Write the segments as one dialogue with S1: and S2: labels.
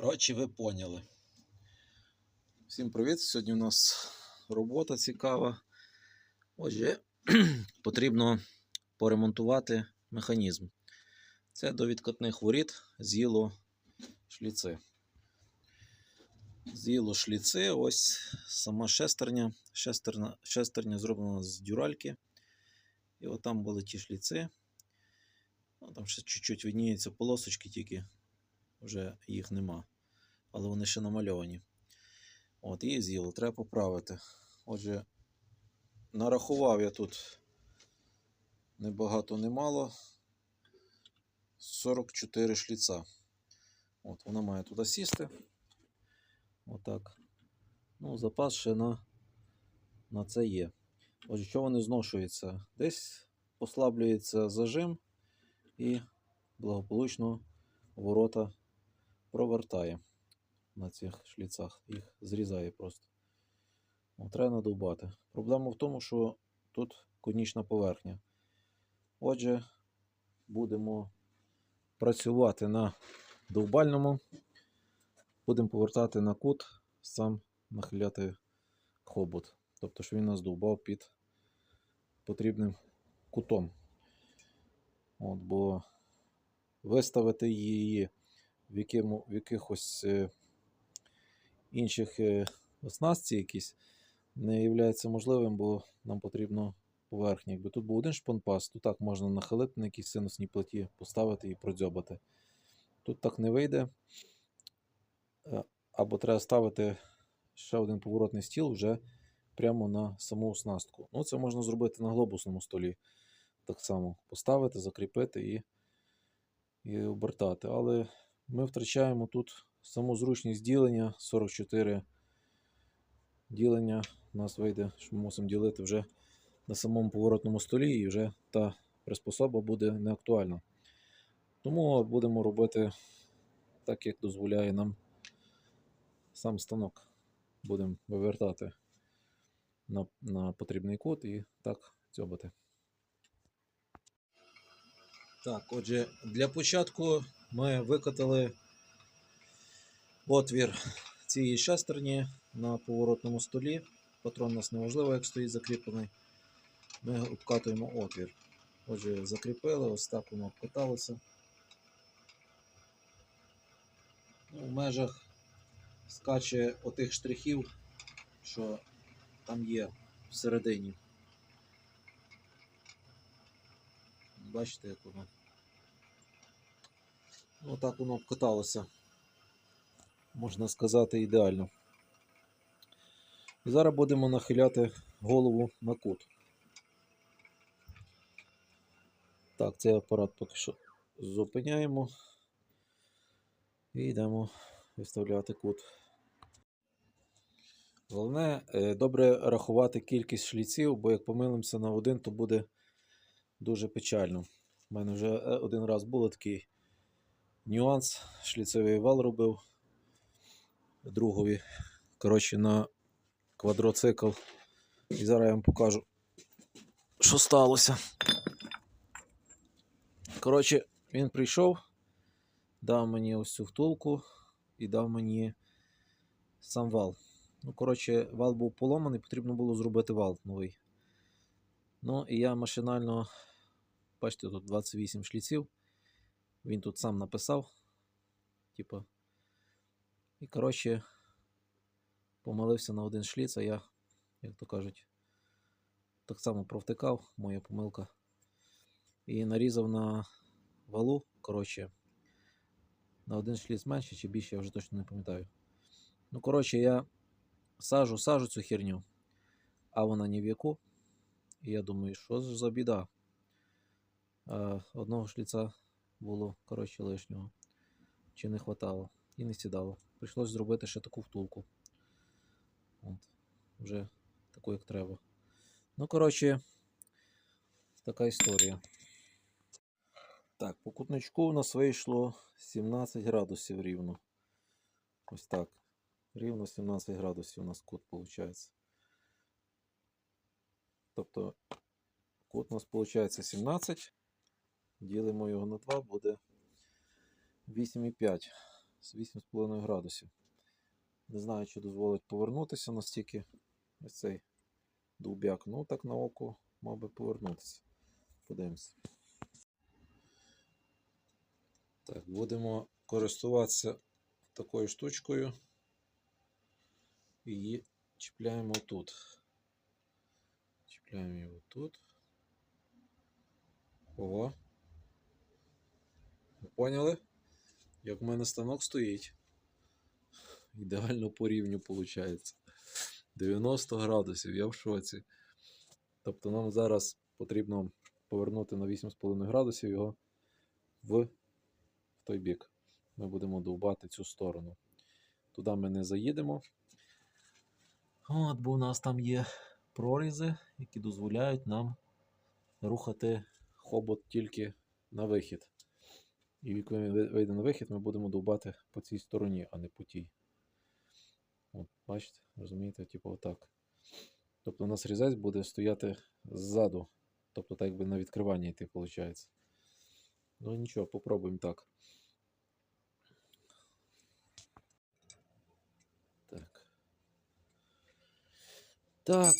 S1: Коротше, ви поняли. Всім привіт! Сьогодні у нас робота цікава. Отже, потрібно поремонтувати механізм. Це до відкатних воріт з'їло шліци. З'їло шліци, ось сама шестерня. Шестерня, шестерня зроблена з дюральки. І от там були ті шліци. Ну, там ще чуть-чуть видніються полосочки, тільки вже їх нема. Але вони ще намальовані. От, і з'їло, треба поправити. Отже, нарахував я тут небагато немало. 44 шліца. От, вона має туди сісти. Отак. Ну, запас ще на, на це є. Отже, що вони зношуються? Десь послаблюється зажим і благополучно ворота провертає на цих шліцах. Їх зрізає просто. От, треба надовбати. Проблема в тому, що тут конічна поверхня. Отже, будемо працювати на довбальному. Будемо повертати на кут, сам нахиляти хобот. Тобто, що він нас довбав під потрібним кутом. От, бо виставити її в, якому, в якихось е, інших е, оснастці якісь не є можливим, бо нам потрібно поверхня. Якби тут був один шпонпас, то так можна нахилити на якійсь синусній платі, поставити і продзьобати. Тут так не вийде. Е, Або треба ставити ще один поворотний стіл вже прямо на саму оснастку. Ну, це можна зробити на глобусному столі. Так само поставити, закріпити і, і обертати. Але ми втрачаємо тут саму зручність ділення 44 ділення. У нас вийде, що ми мусимо ділити вже на самому поворотному столі, і вже та приспособа буде не актуальна. Тому будемо робити так, як дозволяє нам сам станок. Будемо вивертати на, на потрібний кут і так дзьобати. Так, отже, для початку ми викатали отвір цієї шестерні на поворотному столі. Патрон у нас неважливо, як стоїть закріплений. Ми обкатуємо отвір. Отже, закріпили, ось так воно обкаталося. Ну, в межах скаче отих штрихів, що там є всередині. Бачите, як воно. Ну, воно обкаталося. Можна сказати, ідеально. І зараз будемо нахиляти голову на кут. Так, цей апарат поки що зупиняємо і йдемо виставляти кут. Головне, е, добре рахувати кількість шліців, бо як помилимося на один, то буде дуже печально. У мене вже е, один раз був такий нюанс. Шліцевий вал робив другові. Коротше, на квадроцикл. І зараз я вам покажу, що сталося. Коротше, він прийшов, дав мені ось цю втулку і дав мені сам вал. Ну, коротше, вал був поломаний, потрібно було зробити вал новий. Ну, і я машинально, бачите, тут 28 шліців. Він тут сам написав. Типа. І, коротше, помилився на один шліц, а я, як то кажуть, так само провтикав, моя помилка. І нарізав на валу, коротше, на один шліц менше чи більше, я вже точно не пам'ятаю. Ну, коротше, я сажу, сажу цю херню, а вона ні в яку. І я думаю, що ж за біда? Одного шліца було, коротше, лишнього. Чи не хватало. І не сідало. Прийшлось зробити ще таку втулку. От. Вже таку, як треба. Ну, коротше, така історія. Так, по кутничку у нас вийшло 17 градусів рівно. Ось так. Рівно 17 градусів у нас кут виходить. Тобто кут у нас виходить 17. Ділимо його на 2, буде 8,5. З 8,5 градусів. Не знаю, чи дозволить повернутися настільки ось цей довбяк. Ну, так на око мав би повернутися. Подивимося. Так, будемо користуватися такою штучкою. Її чіпляємо тут. Чіпляємо його тут. Ого. Ви поняли? Як в мене станок стоїть. Ідеально по рівню виходить. 90 градусів, я в шоці. Тобто нам зараз потрібно повернути на 8,5 градусів його в, той бік. Ми будемо довбати цю сторону. Туди ми не заїдемо. От, бо у нас там є прорізи, які дозволяють нам рухати хобот тільки на вихід. І коли він вийде на вихід, ми будемо довбати по цій стороні, а не по тій. От, бачите, розумієте, типу отак. Тобто у нас різець буде стояти ззаду. Тобто так якби на відкривання йти, виходить. Ну нічого, попробуємо так. Так. Так.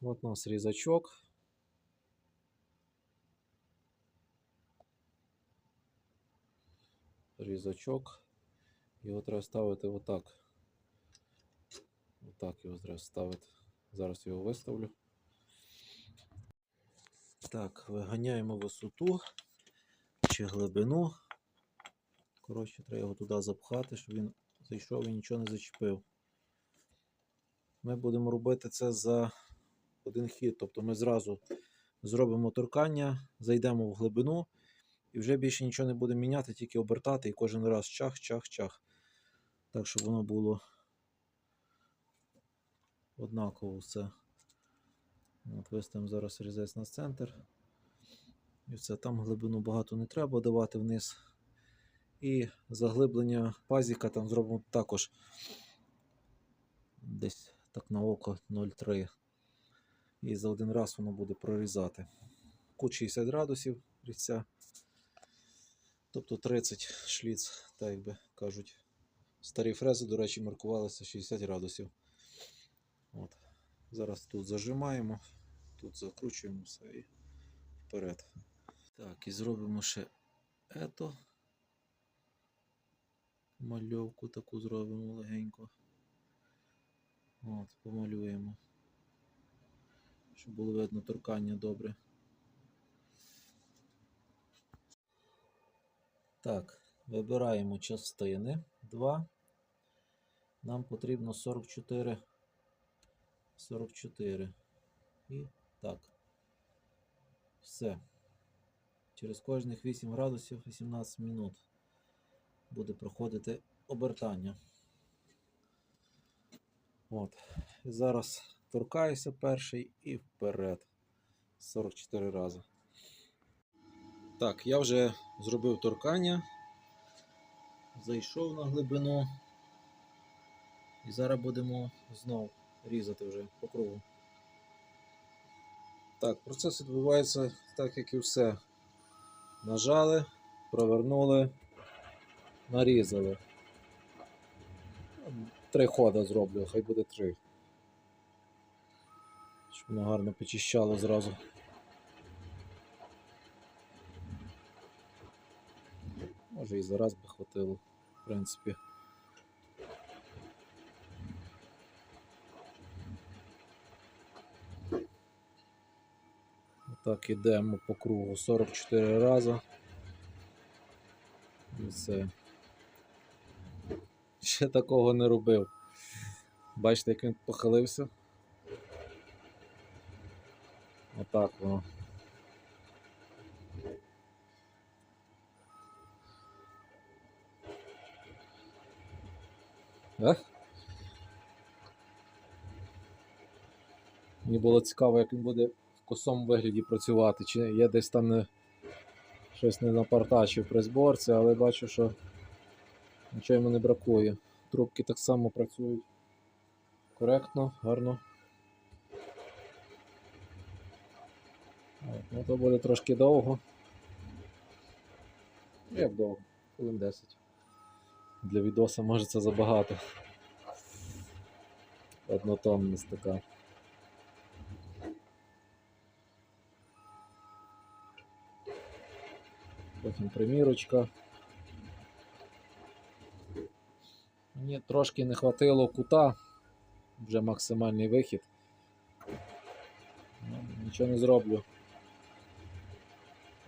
S1: От у нас різачок. Різачок. Його треба ставити отак. Отак його треба ставити. Зараз його виставлю. Так, виганяємо висоту чи глибину. Коротше, треба його туди запхати, щоб він зайшов і нічого не зачепив. Ми будемо робити це за один хід. Тобто ми зразу зробимо торкання, зайдемо в глибину і вже більше нічого не будемо міняти, тільки обертати і кожен раз чах, чах, чах. Так, щоб воно було однаково все. От виставимо зараз різець на центр. І все, там глибину багато не треба давати вниз. І заглиблення пазіка там зробимо також десь так на око 0,3. І за один раз воно буде прорізати. Кут 60 градусів різця. Тобто 30 шліц, так як би кажуть. Старі фрези, до речі, маркувалися 60 градусів. От. Зараз тут зажимаємо, тут закручуємо все і вперед. Так, і зробимо ще ето. Мальовку таку зробимо легенько. От, помалюємо. Щоб було видно торкання добре. Так, вибираємо частини 2. Нам потрібно 44. 44. І так. Все. Через кожних 8 градусів 18 минут буде проходити обертання. От. Зараз торкаюся перший і вперед. 44 рази. Так, я вже зробив торкання. Зайшов на глибину. І зараз будемо знову різати вже по кругу. Так, процес відбувається так, як і все. Нажали, провернули, нарізали. Три хода зроблю, хай буде три. Щоб воно гарно почищало зразу. Може і зараз би хватило, в принципі. Так, ідемо по кругу 44 рази. І все. Ще такого не робив. Бачите, як він похилився. Отак воно. Ех? Мені було цікаво, як він буде в косому вигляді працювати, чи я десь там не щось не напартачив при зборці, але бачу, що нічого йому не бракує. Трубки так само працюють коректно, гарно. Ну, то буде трошки довго. Як довго? Хвилин 10. Для відоса може це забагато. Однотонність така. Потім примірочка. Мені трошки не хватило кута, вже максимальний вихід. Ну, нічого не зроблю.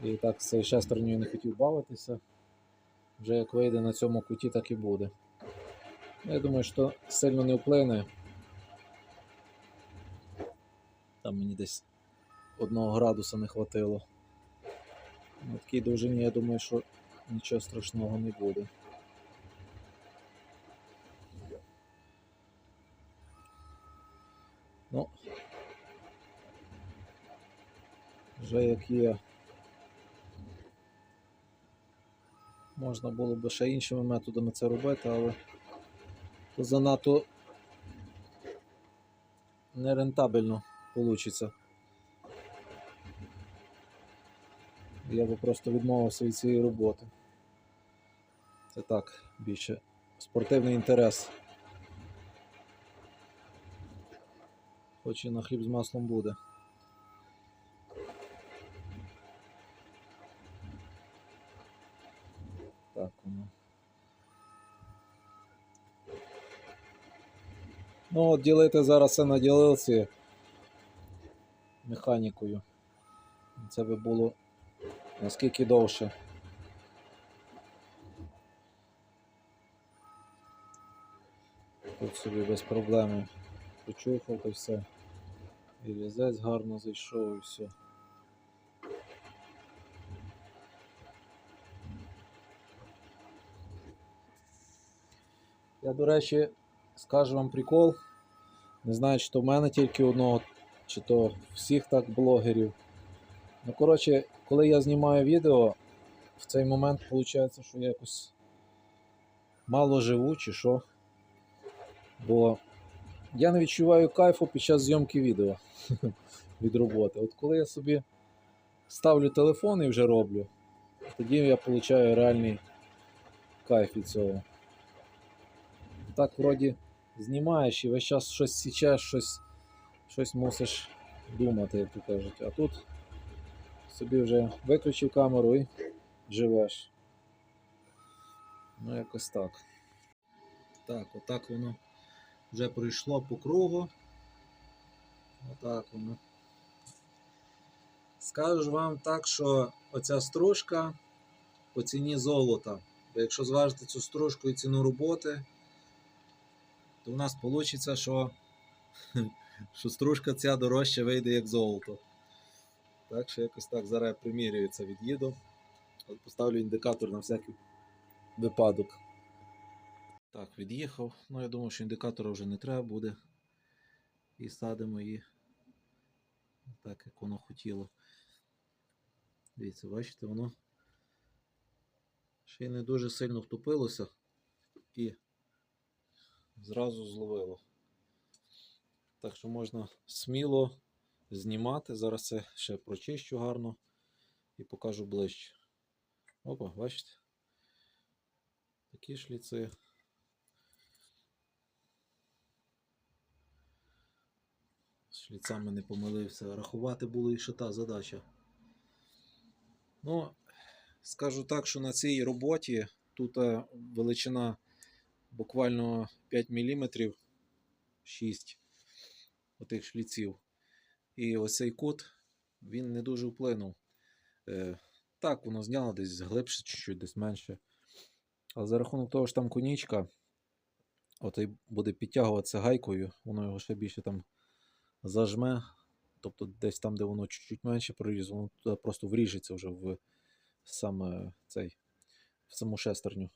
S1: І так з шестернею не хотів бавитися. Вже як вийде на цьому куті, так і буде. Я думаю, що сильно не вплине. Там мені десь одного градуса не хватило. На такій довжині, я думаю, що нічого страшного не буде. Ну, вже як є. Можна було б ще іншими методами це робити, але то занадто нерентабельно вийде. Я би просто відмовився від цієї роботи. Це так, більше спортивний інтерес. Хоч і на хліб з маслом буде. Так. Ну, от ділити зараз це на ділилці механікою. Це би було наскільки довше. Тут собі без проблеми почухав то все. І різець гарно зайшов і все. Я, до речі, скажу вам прикол. Не знаю, чи то в мене тільки одного, чи то всіх так блогерів. Ну, коротше, коли я знімаю відео, в цей момент виходить, що я якось мало живу, чи що. Бо я не відчуваю кайфу під час зйомки відео від роботи. От коли я собі ставлю телефон і вже роблю, тоді я отримую реальний кайф від цього. Так, вроді, знімаєш і весь час щось січеш, щось, щось мусиш думати, як то кажуть. А тут собі вже виключив камеру і живеш. Ну, якось так. Так, отак воно вже пройшло по кругу. Отак воно. Скажу вам так, що оця стружка по ціні золота. Бо якщо зважити цю стружку і ціну роботи, то в нас вийде, що, що стружка ця дорожча вийде як золото. Так що якось так зараз я примірюю це від'їду. Поставлю індикатор на всякий випадок. Так, від'їхав. Ну, я думаю, що індикатора вже не треба буде. І садимо її так, як воно хотіло. Дивіться, бачите, воно ще й не дуже сильно втопилося і зразу зловило. Так що можна сміло знімати. Зараз це ще прочищу гарно і покажу ближче. Опа, бачите? Такі шліци. З шліцами не помилився. Рахувати було і ще та задача. Ну, скажу так, що на цій роботі тут е, величина буквально 5 мм 6 отих шліців. І ось цей кут він не дуже вплинув. Е, так, воно зняло десь глибше, чуть-чуть, десь менше. Але за рахунок того, що там конічка, от і буде підтягуватися гайкою, воно його ще більше там зажме. Тобто десь там, де воно чуть-чуть менше проріз, воно туди просто вріжеться вже в саме цей, в саму шестерню.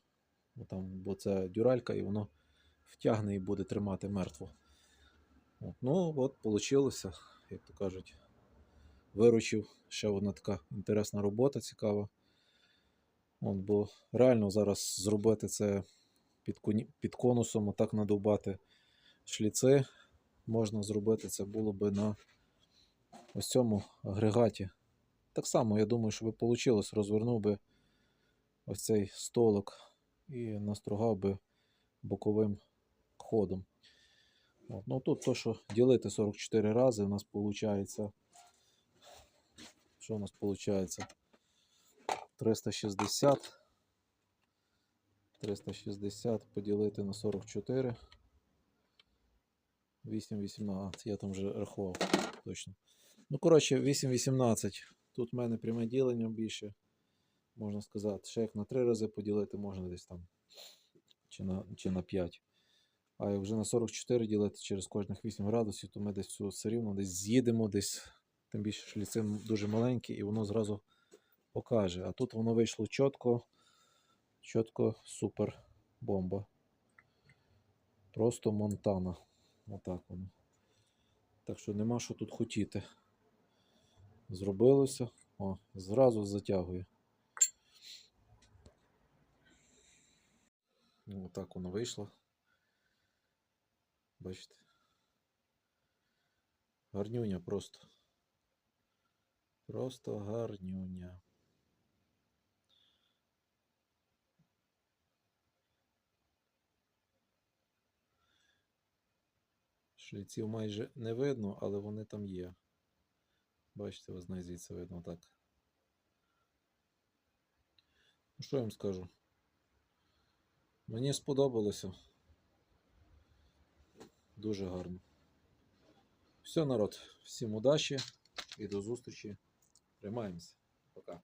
S1: Бо, там, бо це дюралька, і воно втягне і буде тримати мертво. От, ну, от, вийшло, як то кажуть, виручив. Ще одна така інтересна робота, цікава. От, бо реально зараз зробити це під, під конусом, отак надовбати шліци. Можна зробити це було би на ось цьому агрегаті. Так само, я думаю, що би вийшло, розвернув би ось цей столик і настругав би боковим ходом. От. Ну тут то, що ділити 44 рази, у нас виходить. Що у нас виходить? 360. 360 поділити на 44. 8, 18. Я там вже рахував точно. Ну, коротше, 8, 18. Тут в мене пряме ділення більше. Можна сказати, ще як на 3 рази поділити, можна десь там. Чи на, чи на 5. А як вже на 44 ділити через кожних 8 градусів, то ми десь всю все рівно десь з'їдемо, десь. Тим більше шліцин дуже маленький, і воно зразу покаже. А тут воно вийшло чітко, чітко супер бомба. Просто Монтана. Отак воно. Так що нема що тут хотіти. Зробилося. О, зразу затягує. Ну, отак воно вийшло. Бачите? Гарнюня просто. Просто гарнюня. Шліців майже не видно, але вони там є. Бачите, навіть звідси видно так. Ну, що я вам скажу? Мені сподобалося. Дуже гарно. Все, народ, всім удачі і до зустрічі. Тримаємося. Пока.